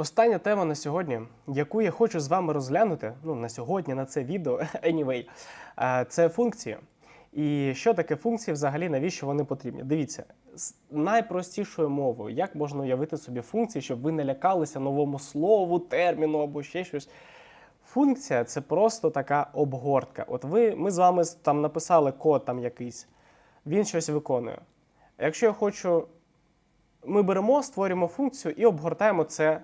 Остання тема на сьогодні, яку я хочу з вами розглянути, ну на сьогодні, на це відео, anyway, е, це функції. І що таке функції взагалі, навіщо вони потрібні? Дивіться, з найпростішою мовою, як можна уявити собі функції, щоб ви не лякалися новому слову, терміну або ще щось. Функція це просто така обгортка. От ви, ми з вами там написали код там якийсь, він щось виконує. Якщо я хочу, ми беремо, створюємо функцію і обгортаємо це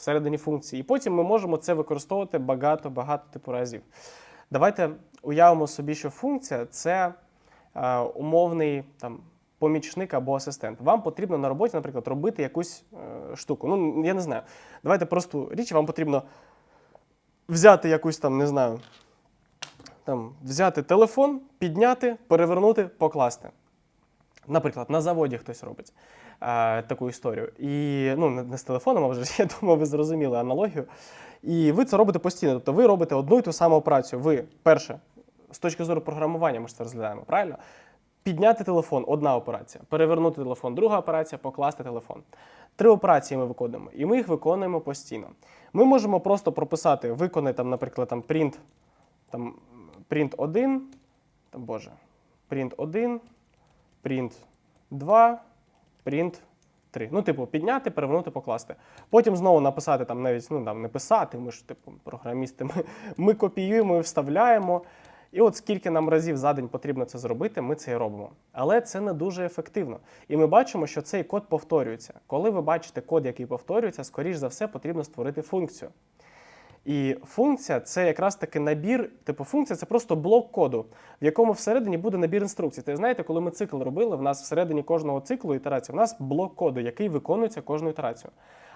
всередині функції. І потім ми можемо це використовувати багато-багато типу разів. Давайте уявимо собі, що функція це е, умовний там, помічник або асистент. Вам потрібно на роботі, наприклад, робити якусь е, штуку. Ну, я не знаю. Давайте просту річ, вам потрібно взяти якусь там, не знаю, там, взяти телефон, підняти, перевернути, покласти. Наприклад, на заводі хтось робить таку історію. І ну, не, з телефоном, а вже я думаю, ви зрозуміли аналогію. І ви це робите постійно. Тобто ви робите одну і ту саму операцію. Ви, перше, з точки зору програмування, ми ж це розглядаємо, правильно? Підняти телефон одна операція, перевернути телефон, друга операція, покласти телефон. Три операції ми виконуємо, і ми їх виконуємо постійно. Ми можемо просто прописати, виконати, там, наприклад, там, print, там, print 1, там, боже, print 1, print 2, print 3. Ну, типу, підняти, перевернути, покласти. Потім знову написати, там навіть ну, там, не писати, ми ж типу програмісти, ми, ми копіюємо і вставляємо. І от скільки нам разів за день потрібно це зробити, ми це і робимо. Але це не дуже ефективно. І ми бачимо, що цей код повторюється. Коли ви бачите код, який повторюється, скоріш за все потрібно створити функцію. І функція це якраз таки набір, типу функція це просто блок коду, в якому всередині буде набір інструкцій. Ти знаєте, коли ми цикл робили, в нас всередині кожного циклу ітерації, в нас блок коду, який виконується кожну ітерацію.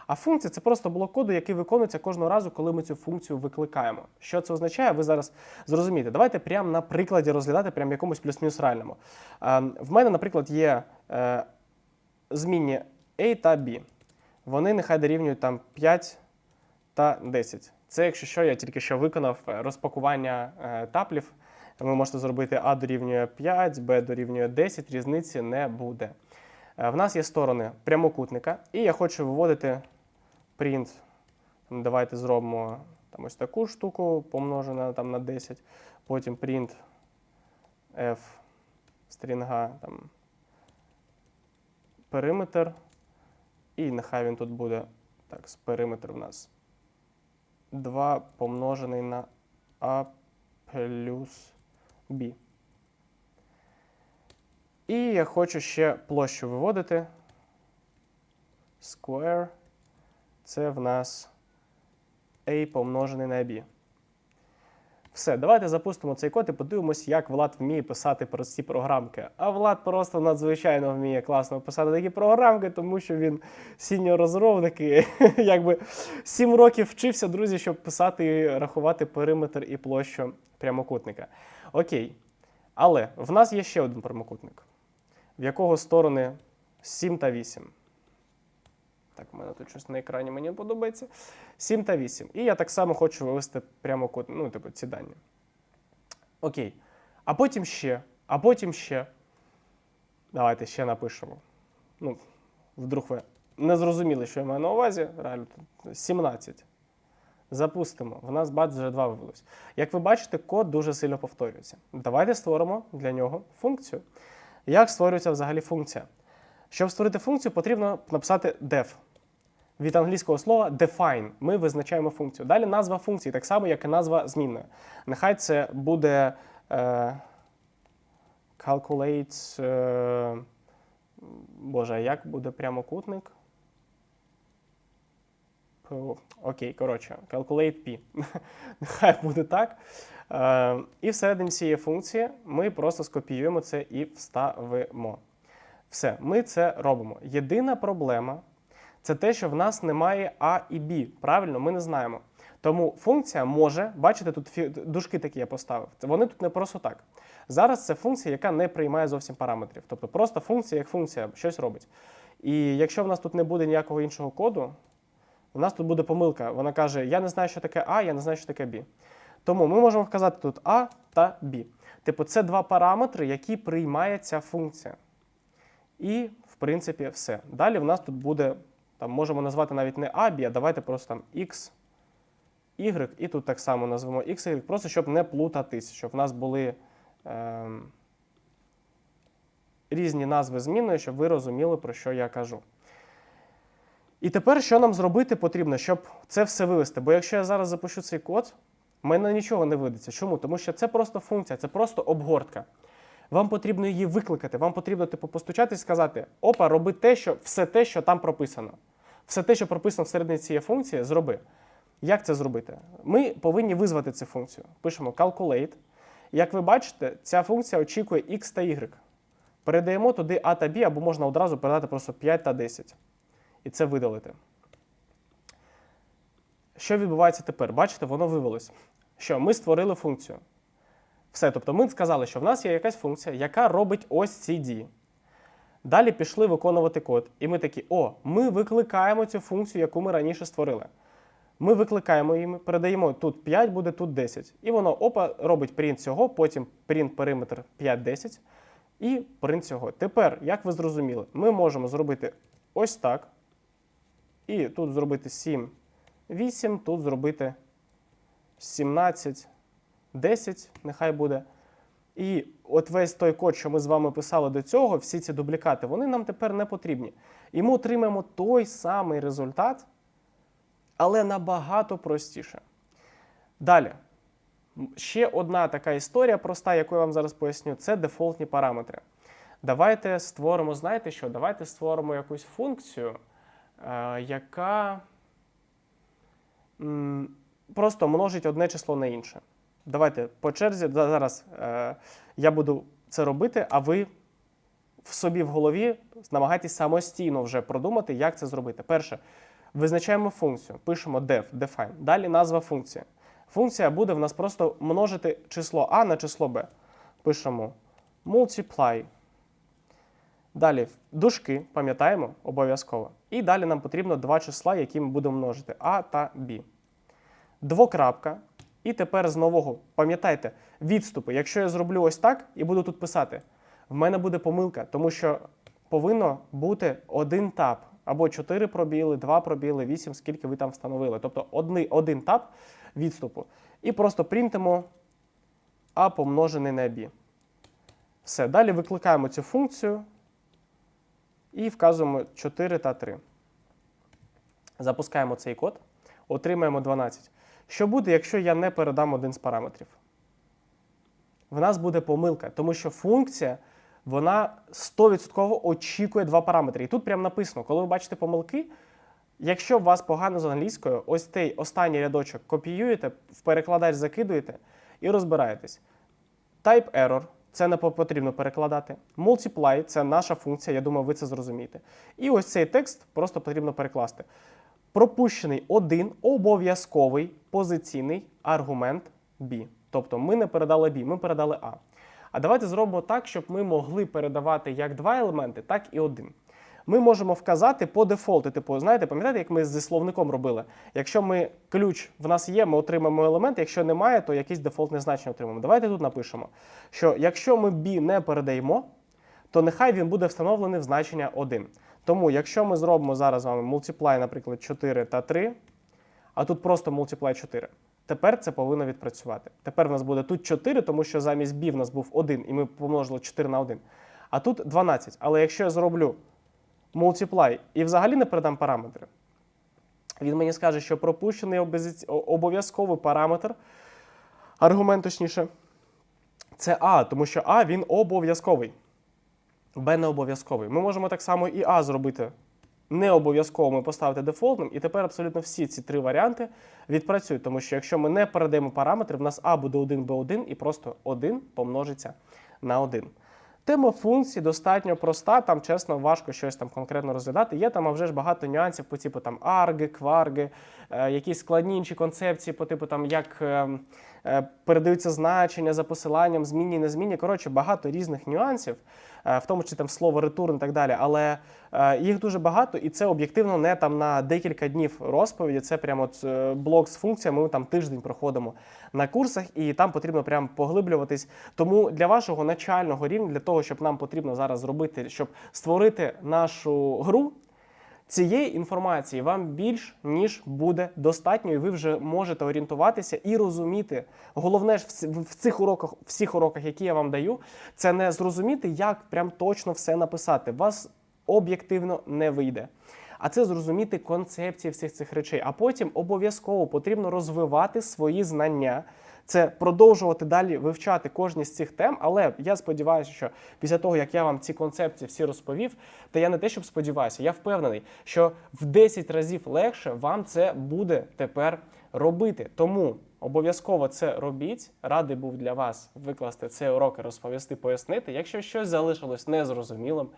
А функція це просто блок коду, який виконується кожного разу, коли ми цю функцію викликаємо. Що це означає, ви зараз зрозумієте. Давайте прямо на прикладі розглядати прямо якомусь плюс-мінус реальному. В мене, наприклад, є е, змінні A та B. Вони нехай дорівнюють там 5 та 10. Це, якщо що, я тільки що виконав е, розпакування е, таплів. Ви можете зробити А дорівнює 5, Б дорівнює 10, різниці не буде. Е, В нас є сторони прямокутника, і я хочу виводити print. Давайте зробимо там, ось таку штуку, помножена там, на 10. Потім print f стрінга там, периметр. І нехай він тут буде так, периметр в нас 2 помножений на А плюс Б. І я хочу ще площу виводити. Square. Це в нас A помножений на B. Все, давайте запустимо цей код і подивимось, як Влад вміє писати прості програмки. А Влад просто надзвичайно вміє класно писати такі програмки, тому що він сіньор розробник і якби 7 років вчився, друзі, щоб писати і рахувати периметр і площу прямокутника. Окей. Але в нас є ще один прямокутник, в якого сторони 7 та 8. Так, у мене тут щось на екрані мені подобається. 7 та 8. І я так само хочу вивести прямокутник, ну, типу, ці дані. Окей. А потім ще, а потім ще. Давайте ще напишемо. Ну, вдруг ви не зрозуміли, що я маю на увазі. Реально, 17. Запустимо. В нас бац вже 2 вивелось. Як ви бачите, код дуже сильно повторюється. Давайте створимо для нього функцію. Як створюється взагалі функція? Щоб створити функцію, потрібно написати def. Від англійського слова define. Ми визначаємо функцію. Далі назва функції, так само, як і назва змінної. Нехай це буде е, calculate. Е, Боже, як буде прямокутник? Окей, коротше, calculate p. Нехай буде так. Е, і всередині цієї функції ми просто скопіюємо це і вставимо. Все, ми це робимо. Єдина проблема це те, що в нас немає А і Б. Правильно, ми не знаємо. Тому функція може, бачите, тут фі- дужки такі я поставив. Вони тут не просто так. Зараз це функція, яка не приймає зовсім параметрів. Тобто просто функція як функція щось робить. І якщо в нас тут не буде ніякого іншого коду, у нас тут буде помилка. Вона каже: Я не знаю, що таке А, я не знаю, що таке Б. Тому ми можемо вказати тут А та Б. Типу, це два параметри, які приймає ця функція. І, в принципі, все. Далі в нас тут буде Там можемо назвати навіть не А, Б, а давайте просто там X, Y, і тут так само назвемо X, Y, просто щоб не плутатись, щоб в нас були ем, різні назви змінної, щоб ви розуміли, про що я кажу. І тепер що нам зробити потрібно, щоб це все вивести? Бо якщо я зараз запишу цей код, в мене нічого не вийдеться. Чому? Тому що це просто функція, це просто обгортка. Вам потрібно її викликати, вам потрібно типу, постучати і сказати: опа, роби те, що все те, що там прописано. Все те, що прописано всередині цієї функції, зроби. Як це зробити? Ми повинні визвати цю функцію. Пишемо calculate. Як ви бачите, ця функція очікує x та y. Передаємо туди a та b, або можна одразу передати просто 5 та 10. І це видалити. Що відбувається тепер? Бачите, воно вивелось. Що ми створили функцію. Все, тобто ми сказали, що в нас є якась функція, яка робить ось ці дії. Далі пішли виконувати код. І ми такі: о, ми викликаємо цю функцію, яку ми раніше створили. Ми викликаємо її, передаємо тут 5, буде тут 10. І воно опа, робить print цього, потім print периметр 5-10 і print цього. Тепер, як ви зрозуміли, ми можемо зробити ось так. І тут зробити 7, 8, тут зробити 17, 10, нехай буде. І от весь той код, що ми з вами писали до цього, всі ці дублікати, вони нам тепер не потрібні. І ми отримаємо той самий результат, але набагато простіше. Далі. Ще одна така історія проста, яку я вам зараз поясню, це дефолтні параметри. Давайте створимо, знаєте що? Давайте створимо якусь функцію, е, яка просто множить одне число на інше. Давайте по черзі зараз е, я буду це робити, а ви в собі в голові намагайтесь самостійно вже продумати, як це зробити. Перше, визначаємо функцію, пишемо def, define. Далі назва функції. Функція буде в нас просто множити число a на число b. Пишемо multiply. Далі дужки, пам'ятаємо, обов'язково. І далі нам потрібно два числа, які ми будемо множити a та b. Двокрапка. І тепер з нового, пам'ятайте, відступи. Якщо я зроблю ось так і буду тут писати, в мене буде помилка, тому що повинно бути один таб. Або 4 пробіли, 2 пробіли, 8, скільки ви там встановили. Тобто одни, один таб відступу. І просто принтимо а помножений на b. Все, далі викликаємо цю функцію і вказуємо 4 та 3. Запускаємо цей код, отримаємо 12. Що буде, якщо я не передам один з параметрів? В нас буде помилка, тому що функція вона 100% очікує два параметри. І тут прямо написано, коли ви бачите помилки, якщо у вас погано з англійською, ось цей останній рядочок копіюєте, в перекладач закидуєте і розбираєтесь. Type error це не потрібно перекладати. Multiply це наша функція, я думаю, ви це зрозумієте. І ось цей текст просто потрібно перекласти. Пропущений один обов'язковий позиційний аргумент B. Тобто ми не передали B, ми передали A. А давайте зробимо так, щоб ми могли передавати як два елементи, так і один. Ми можемо вказати по дефолту. Типу, знаєте, пам'ятаєте, як ми зі словником робили? Якщо ми ключ в нас є, ми отримаємо елемент. Якщо немає, то якийсь дефолтне значення отримаємо. Давайте тут напишемо, що якщо ми B не передаємо, то нехай він буде встановлений в значення 1. Тому, якщо ми зробимо зараз з вами multiply, наприклад, 4 та 3, а тут просто multiply 4, тепер це повинно відпрацювати. Тепер в нас буде тут 4, тому що замість b в нас був 1, і ми помножили 4 на 1. А тут 12. Але якщо я зроблю multiply і взагалі не передам параметри, він мені скаже, що пропущений обов'язковий параметр, аргумент точніше, це А, тому що А він обов'язковий. Б не обов'язковий. Ми можемо так само і А зробити не обов'язково поставити дефолтним, і тепер абсолютно всі ці три варіанти відпрацюють, тому що якщо ми не передаємо параметри, в нас А буде 1, Б1 і просто 1 помножиться на 1. Тема функцій достатньо проста, там чесно важко щось там конкретно розглядати. Є там а вже ж багато нюансів по типу там арги, кварги, е, якісь складні інші концепції, по типу там як е, передаються значення за посиланням, змінні, не змінні. Коротше, багато різних нюансів, е, в тому числі там слово return і так далі. Але е, їх дуже багато, і це об'єктивно не там на декілька днів розповіді. Це прямо е, блок з функціями. Ми там тиждень проходимо на курсах, і там потрібно прям поглиблюватись. Тому для вашого начального рівня, для того, щоб нам потрібно зараз зробити, щоб створити нашу гру. Цієї інформації вам більш ніж буде достатньо, і ви вже можете орієнтуватися і розуміти. Головне ж в цих уроках, всіх уроках, які я вам даю, це не зрозуміти, як прям точно все написати. Вас об'єктивно не вийде. А це зрозуміти концепції всіх цих речей. А потім обов'язково потрібно розвивати свої знання. Це продовжувати далі вивчати кожні з цих тем. Але я сподіваюся, що після того, як я вам ці концепції всі розповів, та я не те, щоб сподіваюся, я впевнений, що в 10 разів легше вам це буде тепер робити. Тому обов'язково це робіть. Радий був для вас викласти цей урок і розповісти, пояснити. Якщо щось залишилось незрозумілим,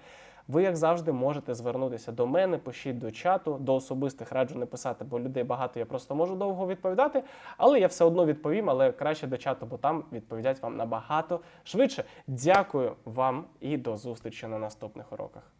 ви, як завжди, можете звернутися до мене, пишіть до чату, до особистих раджу не писати, бо людей багато, я просто можу довго відповідати. Але я все одно відповім, але краще до чату, бо там відповідять вам набагато швидше. Дякую вам і до зустрічі на наступних уроках.